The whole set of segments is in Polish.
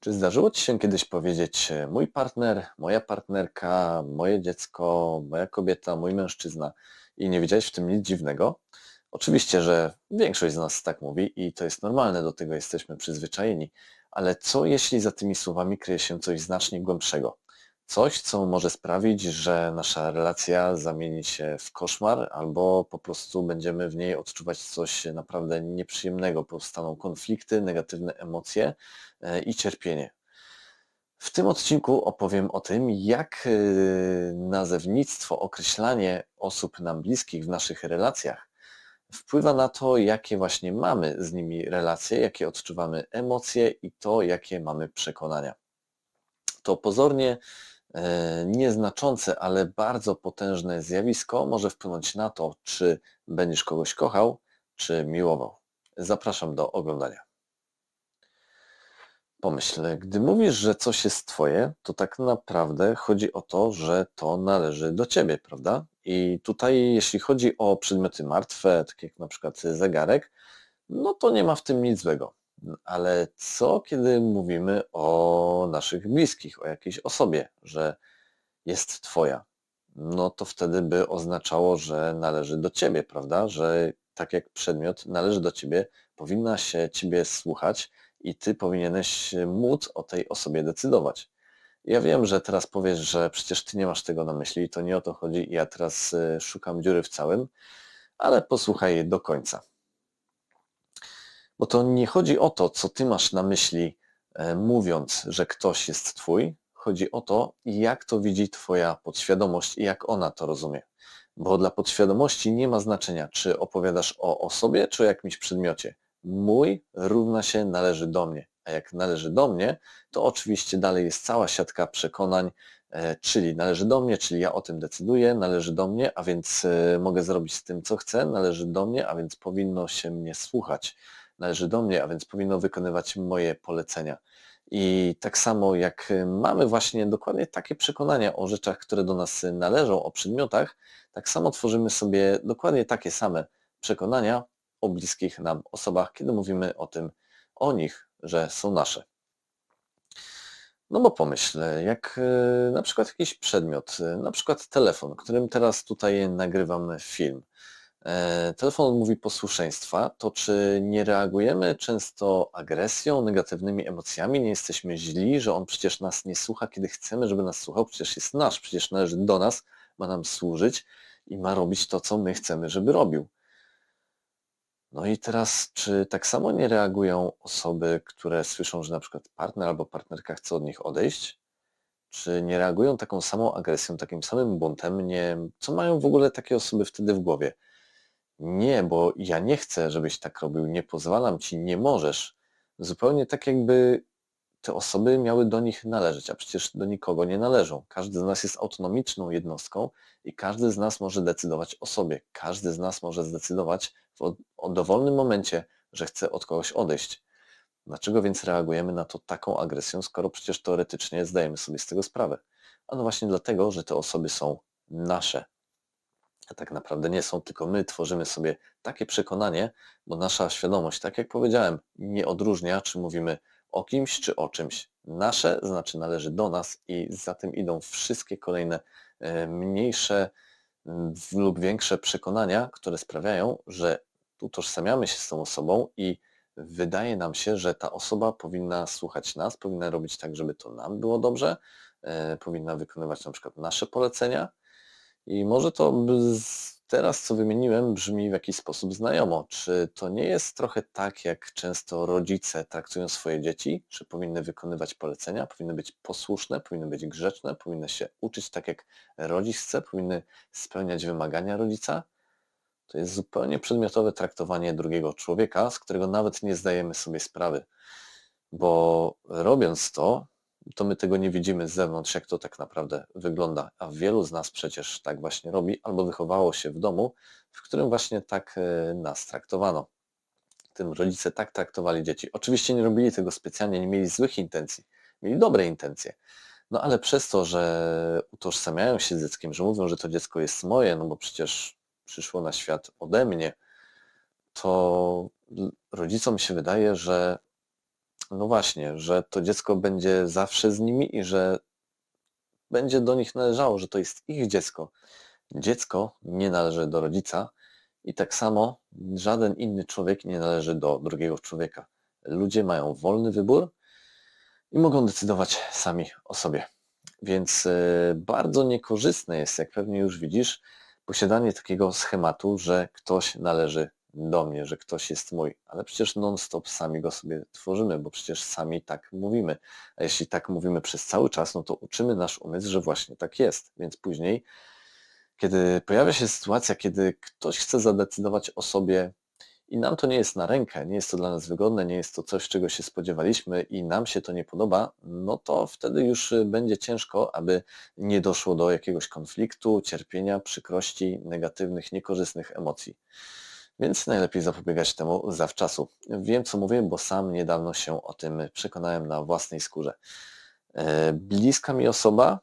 Czy zdarzyło Ci się kiedyś powiedzieć e, mój partner, moja partnerka, moje dziecko, moja kobieta, mój mężczyzna i nie widziałeś w tym nic dziwnego? Oczywiście, że większość z nas tak mówi i to jest normalne, do tego jesteśmy przyzwyczajeni, ale co jeśli za tymi słowami kryje się coś znacznie głębszego? Coś, co może sprawić, że nasza relacja zamieni się w koszmar albo po prostu będziemy w niej odczuwać coś naprawdę nieprzyjemnego, powstaną konflikty, negatywne emocje e, i cierpienie. W tym odcinku opowiem o tym, jak e, nazewnictwo, określanie osób nam bliskich w naszych relacjach wpływa na to, jakie właśnie mamy z nimi relacje, jakie odczuwamy emocje i to, jakie mamy przekonania. To pozornie nieznaczące, ale bardzo potężne zjawisko może wpłynąć na to, czy będziesz kogoś kochał, czy miłował. Zapraszam do oglądania. Pomyśl, gdy mówisz, że coś jest twoje, to tak naprawdę chodzi o to, że to należy do ciebie, prawda? I tutaj, jeśli chodzi o przedmioty martwe, takie jak na przykład zegarek, no to nie ma w tym nic złego. Ale co, kiedy mówimy o naszych bliskich, o jakiejś osobie, że jest twoja? No to wtedy by oznaczało, że należy do ciebie, prawda? Że tak jak przedmiot należy do ciebie, powinna się ciebie słuchać i ty powinieneś móc o tej osobie decydować. Ja wiem, że teraz powiesz, że przecież ty nie masz tego na myśli to nie o to chodzi ja teraz y, szukam dziury w całym, ale posłuchaj do końca. Bo to nie chodzi o to, co ty masz na myśli, e, mówiąc, że ktoś jest twój. Chodzi o to, jak to widzi twoja podświadomość i jak ona to rozumie. Bo dla podświadomości nie ma znaczenia, czy opowiadasz o osobie, czy o jakimś przedmiocie. Mój równa się należy do mnie. A jak należy do mnie, to oczywiście dalej jest cała siatka przekonań, e, czyli należy do mnie, czyli ja o tym decyduję, należy do mnie, a więc e, mogę zrobić z tym, co chcę, należy do mnie, a więc powinno się mnie słuchać. Należy do mnie, a więc powinno wykonywać moje polecenia. I tak samo jak mamy właśnie dokładnie takie przekonania o rzeczach, które do nas należą, o przedmiotach, tak samo tworzymy sobie dokładnie takie same przekonania o bliskich nam osobach, kiedy mówimy o tym, o nich, że są nasze. No bo pomyśl, jak e, na przykład jakiś przedmiot, na przykład telefon, którym teraz tutaj nagrywam film. E, telefon mówi posłuszeństwa, to czy nie reagujemy często agresją, negatywnymi emocjami, nie jesteśmy źli, że on przecież nas nie słucha, kiedy chcemy, żeby nas słuchał, przecież jest nasz, przecież należy do nas, ma nam służyć i ma robić to, co my chcemy, żeby robił. No i teraz, czy tak samo nie reagują osoby, które słyszą, że na przykład partner albo partnerka chce od nich odejść? Czy nie reagują taką samą agresją, takim samym buntem? Nie, co mają w ogóle takie osoby wtedy w głowie? Nie, bo ja nie chcę, żebyś tak robił, nie pozwalam ci, nie możesz. Zupełnie tak jakby te osoby miały do nich należeć, a przecież do nikogo nie należą. Każdy z nas jest autonomiczną jednostką i każdy z nas może decydować o sobie. Każdy z nas może zdecydować w dowolnym momencie, że chce od kogoś odejść. Dlaczego więc reagujemy na to taką agresją, skoro przecież teoretycznie zdajemy sobie z tego sprawę? Ano właśnie dlatego, że te osoby są nasze. A tak naprawdę nie są, tylko my tworzymy sobie takie przekonanie, bo nasza świadomość, tak jak powiedziałem, nie odróżnia, czy mówimy o kimś czy o czymś. Nasze znaczy należy do nas i za tym idą wszystkie kolejne e, mniejsze lub większe przekonania, które sprawiają, że utożsamiamy się z tą osobą i wydaje nam się, że ta osoba powinna słuchać nas, powinna robić tak, żeby to nam było dobrze, e, powinna wykonywać na przykład nasze polecenia i może to teraz, co wymieniłem, brzmi w jakiś sposób znajomo. Czy to nie jest trochę tak, jak często rodzice traktują swoje dzieci? Czy powinny wykonywać polecenia, powinny być posłuszne, powinny być grzeczne, powinny się uczyć tak, jak rodzic chce, powinny spełniać wymagania rodzica? To jest zupełnie przedmiotowe traktowanie drugiego człowieka, z którego nawet nie zdajemy sobie sprawy. Bo robiąc to, to my tego nie widzimy z zewnątrz, jak to tak naprawdę wygląda. A wielu z nas przecież tak właśnie robi, albo wychowało się w domu, w którym właśnie tak e, nas traktowano. Tym rodzice tak traktowali dzieci. Oczywiście nie robili tego specjalnie, nie mieli złych intencji, mieli dobre intencje. No ale przez to, że utożsamiają się z dzieckiem, że mówią, że to dziecko jest moje, no bo przecież przyszło na świat ode mnie, to rodzicom się wydaje, że No właśnie, że to dziecko będzie zawsze z nimi i że będzie do nich należało, że to jest ich dziecko. Dziecko nie należy do rodzica i tak samo żaden inny człowiek nie należy do drugiego człowieka. Ludzie mają wolny wybór i mogą decydować sami o sobie. Więc e, bardzo niekorzystne jest, jak pewnie już widzisz, posiadanie takiego schematu, że ktoś należy do mnie, że ktoś jest mój, ale przecież non-stop sami go sobie tworzymy, bo przecież sami tak mówimy. A jeśli tak mówimy przez cały czas, no to uczymy nasz umysł, że właśnie tak jest. Więc później, kiedy pojawia się sytuacja, kiedy ktoś chce zadecydować o sobie i nam to nie jest na rękę, nie jest to dla nas wygodne, nie jest to coś, czego się spodziewaliśmy i nam się to nie podoba, no to wtedy już będzie ciężko, aby nie doszło do jakiegoś konfliktu, cierpienia, przykrości, negatywnych, niekorzystnych emocji więc najlepiej zapobiegać temu zawczasu. Wiem, co mówię, bo sam niedawno się o tym przekonałem na własnej skórze. E, bliska mi osoba,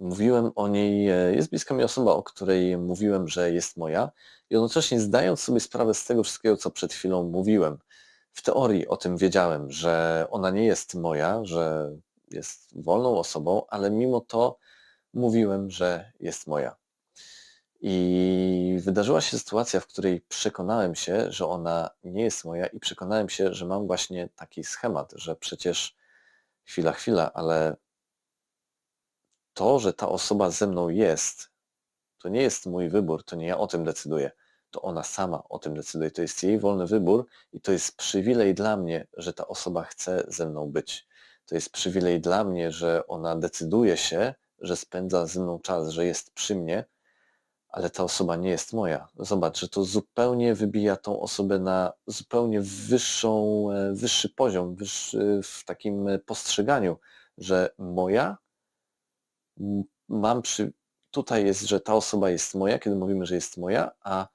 mówiłem o niej, e, jest bliska mi osoba, o której mówiłem, że jest moja, i jednocześnie zdając sobie sprawę z tego wszystkiego, co przed chwilą mówiłem, w teorii o tym wiedziałem, że ona nie jest moja, że jest wolną osobą, ale mimo to mówiłem, że jest moja. I wydarzyła się sytuacja, w której przekonałem się, że ona nie jest moja i przekonałem się, że mam właśnie taki schemat, że przecież chwila, chwila, ale to, że ta osoba ze mną jest, to nie jest mój wybór, to nie ja o tym decyduję, to ona sama o tym decyduje, to jest jej wolny wybór i to jest przywilej dla mnie, że ta osoba chce ze mną być. To jest przywilej dla mnie, że ona decyduje się, że spędza ze mną czas, że jest przy mnie, ale ta osoba nie jest moja. Zobacz, że to zupełnie wybija tą osobę na zupełnie wyższą, e, wyższy poziom, wyższy w takim postrzeganiu, że moja, mam przy, tutaj jest, że ta osoba jest moja, kiedy mówimy, że jest moja, a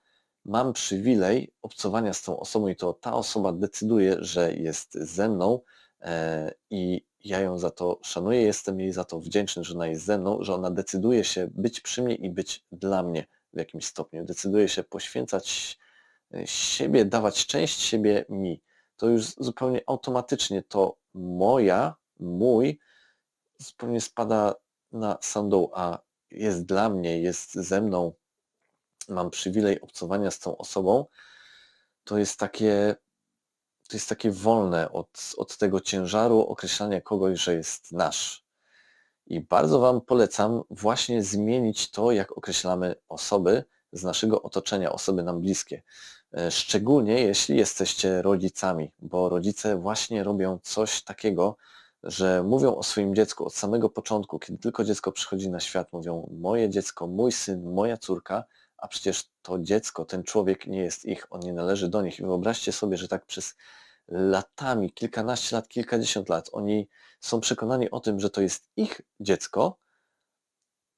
mam przywilej obcowania z tą osobą i to ta osoba decyduje, że jest ze mną e, i ja ją za to szanuję, jestem jej za to wdzięczny, że ona jest ze mną, że ona decyduje się być przy mnie i być dla mnie w jakimś stopniu. Decyduje się poświęcać e, siebie, dawać część siebie mi. To już zupełnie automatycznie to moja, mój zupełnie spada na sam a jest dla mnie, jest ze mną, mam przywilej obcowania z tą osobą, to jest takie to jest takie wolne od, od tego ciężaru określania kogoś, że jest nasz. I bardzo Wam polecam właśnie zmienić to, jak określamy osoby z naszego otoczenia, osoby nam bliskie. E, szczególnie jeśli jesteście rodzicami, bo rodzice właśnie robią coś takiego, że mówią o swoim dziecku od samego początku, kiedy tylko dziecko przychodzi na świat, mówią moje dziecko, mój syn, moja córka, a przecież to dziecko, ten człowiek nie jest ich, on nie należy do nich. I wyobraźcie sobie, że tak przez latami, kilkanaście lat, kilkadziesiąt lat, oni są przekonani o tym, że to jest ich dziecko,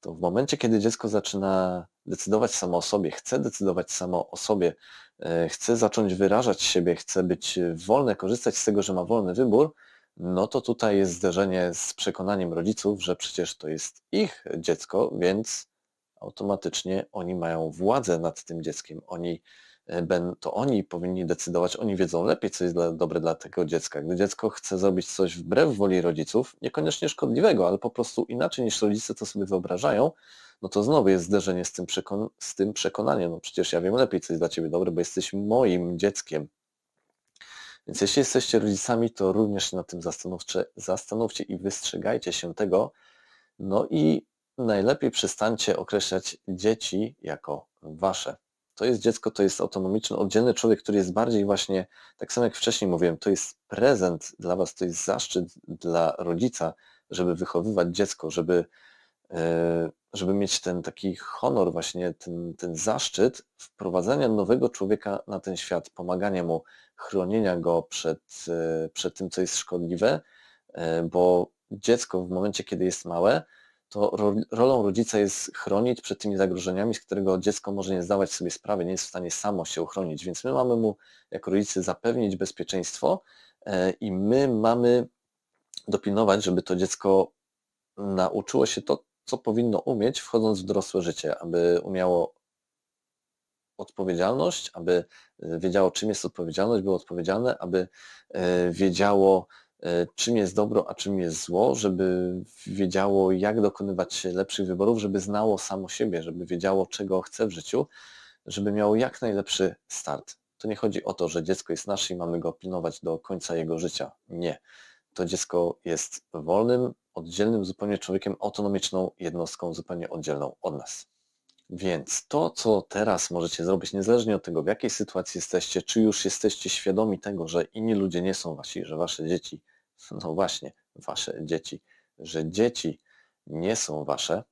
to w momencie, kiedy dziecko zaczyna decydować samo o sobie, chce decydować samo o sobie, e, chce zacząć wyrażać siebie, chce być wolne, korzystać z tego, że ma wolny wybór, no to tutaj jest zderzenie z przekonaniem rodziców, że przecież to jest ich dziecko, więc automatycznie oni mają władzę nad tym dzieckiem. Oni, e, to oni powinni decydować, oni wiedzą lepiej, co jest dobre dla tego dziecka. Gdy dziecko chce zrobić coś wbrew woli rodziców, niekoniecznie szkodliwego, ale po prostu inaczej niż rodzice to sobie wyobrażają, no to znowu jest zderzenie z tym, przekon z tym przekonaniem. No przecież ja wiem lepiej, co jest dla Ciebie dobre, bo jesteś moim dzieckiem. Więc jeśli jesteście rodzicami, to również się nad tym zastanówcie, zastanówcie i wystrzegajcie się tego. No i najlepiej przestańcie określać dzieci jako wasze. To jest dziecko, to jest autonomiczny, oddzielny człowiek, który jest bardziej właśnie, tak samo jak wcześniej mówiłem, to jest prezent dla was, to jest zaszczyt dla rodzica, żeby wychowywać dziecko, żeby, e, żeby mieć ten taki honor, właśnie ten, ten zaszczyt wprowadzania nowego człowieka na ten świat, pomagania mu, chronienia go przed, e, przed tym, co jest szkodliwe, e, bo dziecko w momencie, kiedy jest małe, to rolą rodzica jest chronić przed tymi zagrożeniami, z którego dziecko może nie zdawać sobie sprawy, nie jest w stanie samo się uchronić. Więc my mamy mu jako rodzice zapewnić bezpieczeństwo e, i my mamy dopilnować, żeby to dziecko nauczyło się to, co powinno umieć, wchodząc w dorosłe życie, aby umiało odpowiedzialność, aby e, wiedziało, czym jest odpowiedzialność, było odpowiedzialne, aby e, wiedziało, czym jest dobro, a czym jest zło, żeby wiedziało, jak dokonywać lepszych wyborów, żeby znało samo siebie, żeby wiedziało, czego chce w życiu, żeby miało jak najlepszy start. To nie chodzi o to, że dziecko jest nasze i mamy go pilnować do końca jego życia. Nie. To dziecko jest wolnym, oddzielnym zupełnie człowiekiem, autonomiczną jednostką, zupełnie oddzielną od nas. Więc to, co teraz możecie zrobić, niezależnie od tego, w jakiej sytuacji jesteście, czy już jesteście świadomi tego, że inni ludzie nie są wasi, że wasze dzieci, no właśnie, wasze dzieci, że dzieci nie są wasze,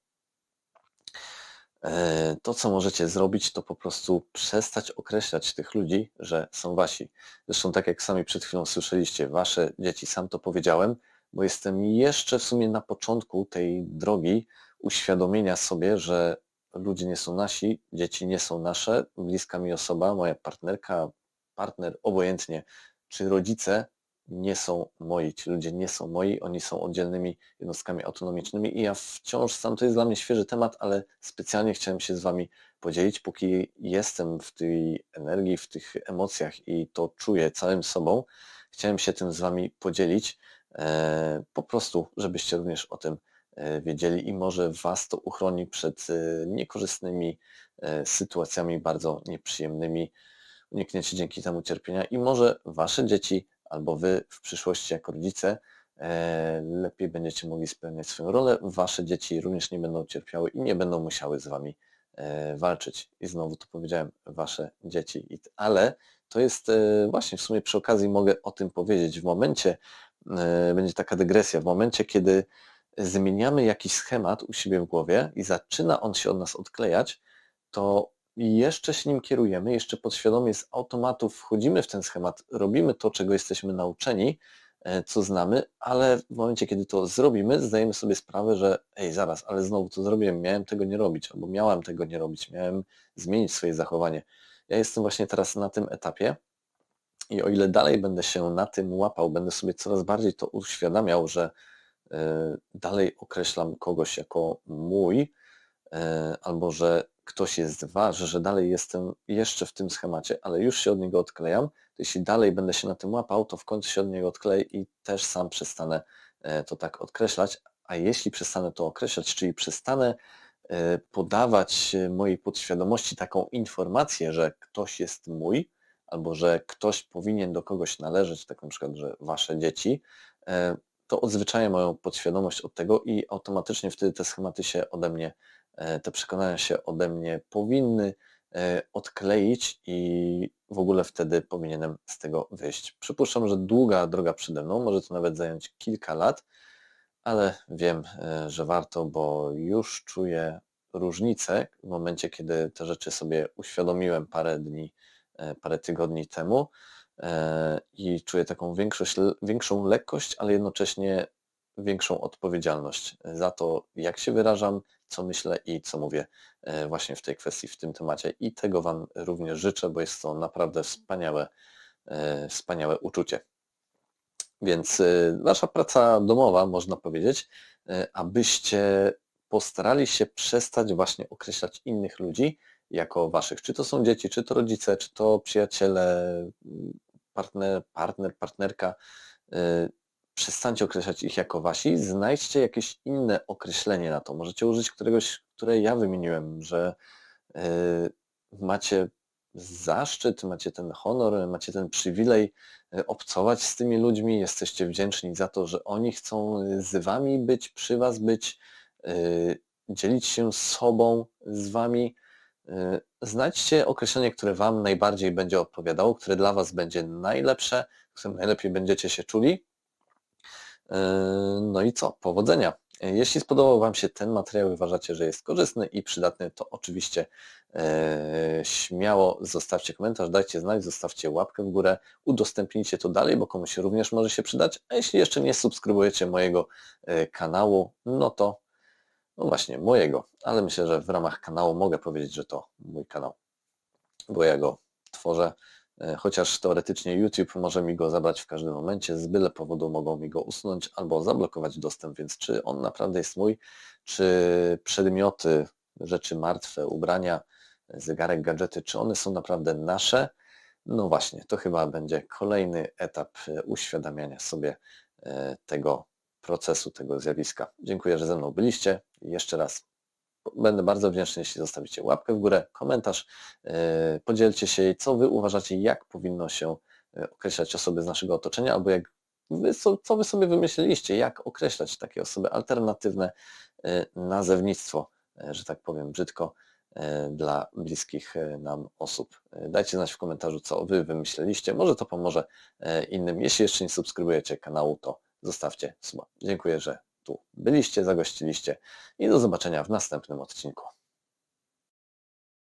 e, to, co możecie zrobić, to po prostu przestać określać tych ludzi, że są wasi. Zresztą tak jak sami przed chwilą słyszeliście, wasze dzieci, sam to powiedziałem, bo jestem jeszcze w sumie na początku tej drogi uświadomienia sobie, że ludzie nie są nasi, dzieci nie są nasze, bliska mi osoba, moja partnerka, partner, obojętnie, czy rodzice nie są moi, ci ludzie nie są moi, oni są oddzielnymi jednostkami autonomicznymi i ja wciąż sam, to jest dla mnie świeży temat, ale specjalnie chciałem się z Wami podzielić, póki jestem w tej energii, w tych emocjach i to czuję całym sobą, chciałem się tym z Wami podzielić, e, po prostu, żebyście również o tym E, wiedzieli i może Was to uchroni przed e, niekorzystnymi sytuacjami bardzo nieprzyjemnymi. Unikniecie dzięki temu cierpienia i może Wasze dzieci albo Wy w przyszłości jako rodzice lepiej będziecie mogli spełniać swoją rolę. Wasze dzieci również nie będą cierpiały i nie będą musiały z Wami walczyć. I znowu to powiedziałem, Wasze dzieci. Ale to jest właśnie w sumie przy okazji mogę o tym powiedzieć. W momencie, będzie taka dygresja, w momencie, kiedy zmieniamy jakiś schemat u siebie w głowie i zaczyna on się od nas odklejać, to jeszcze się nim kierujemy, jeszcze podświadomie z automatu wchodzimy w ten schemat, robimy to, czego jesteśmy nauczeni, e, co znamy, ale w momencie, kiedy to zrobimy, zdajemy sobie sprawę, że ej, zaraz, ale znowu to zrobiłem, miałem tego nie robić, albo miałam tego nie robić, miałem zmienić swoje zachowanie. Ja jestem właśnie teraz na tym etapie i o ile dalej będę się na tym łapał, będę sobie coraz bardziej to uświadamiał, że E, dalej określam kogoś jako mój, e, albo że ktoś jest wasz, że dalej jestem jeszcze w tym schemacie, ale już się od niego odklejam, to jeśli dalej będę się na tym łapał, to w końcu się od niego odkleję i też sam przestanę e, to tak odkreślać, a jeśli przestanę to określać, czyli przestanę podawać mojej podświadomości taką informację, że ktoś jest mój, albo że ktoś powinien do kogoś należeć, tak na przykład, że wasze dzieci, to odzwyczaja moją podświadomość od tego i automatycznie wtedy te schematy się ode mnie, e, te przekonania się ode mnie powinny e, odkleić i w ogóle wtedy powinienem z tego wyjść. Przypuszczam, że długa droga przede mną, może to nawet zająć kilka lat, ale wiem, e, że warto, bo już czuję różnicę w momencie, kiedy te rzeczy sobie uświadomiłem parę dni, parę tygodni temu E, i czuję taką większość, większą lekkość, ale jednocześnie większą odpowiedzialność za to, jak się wyrażam, co myślę i co mówię e, właśnie w tej kwestii, w tym temacie. I tego Wam również życzę, bo jest to naprawdę wspaniałe, e, wspaniałe uczucie. Więc Wasza praca domowa, można powiedzieć, abyście postarali się przestać właśnie określać innych ludzi jako Waszych. Czy to są dzieci, czy to rodzice, czy to przyjaciele, partner, partner partnerka, przestańcie określać ich jako wasi, znajdźcie jakieś inne określenie na to. Możecie użyć któregoś, które ja wymieniłem, że y, macie zaszczyt, macie ten honor, macie ten przywilej y, obcować z tymi ludźmi, jesteście wdzięczni za to, że oni chcą z wami być, przy was być, dzielić się sobą z wami, Y, znajdźcie określenie, które Wam najbardziej będzie odpowiadało, które dla Was będzie najlepsze, którym najlepiej będziecie się czuli. Y, no i co? Powodzenia. Jeśli spodobał Wam się ten materiał i uważacie, że jest korzystny i przydatny, to oczywiście e, śmiało zostawcie komentarz, dajcie znać, zostawcie łapkę w górę, udostępnijcie to dalej, bo komuś również może się przydać. A jeśli jeszcze nie subskrybujecie mojego e, kanału, no to no właśnie, mojego, ale myślę, że w ramach kanału mogę powiedzieć, że to mój kanał, bo ja go tworzę, e, chociaż teoretycznie YouTube może mi go zabrać w każdym momencie, z byle powodu mogą mi go usunąć albo zablokować dostęp, więc czy on naprawdę jest mój, czy przedmioty, rzeczy martwe, ubrania, zegarek, gadżety, czy one są naprawdę nasze? No właśnie, to chyba będzie kolejny etap e, uświadamiania sobie e, tego procesu, tego zjawiska. Dziękuję, że ze mną byliście. Jeszcze raz będę bardzo wdzięczny, jeśli zostawicie łapkę w górę, komentarz, e, podzielcie się, co Wy uważacie, jak powinno się e, określać osoby z naszego otoczenia, albo jak wy, co Wy sobie wymyśliliście, jak określać takie osoby alternatywne e, nazewnictwo, że tak powiem brzydko, dla bliskich nam osób. Dajcie znać w komentarzu, co Wy wymyśleliście. Może to pomoże innym. Jeśli jeszcze nie subskrybujecie kanału, to zostawcie suba. Dziękuję, że tu byliście, zagościliście i do zobaczenia w następnym odcinku.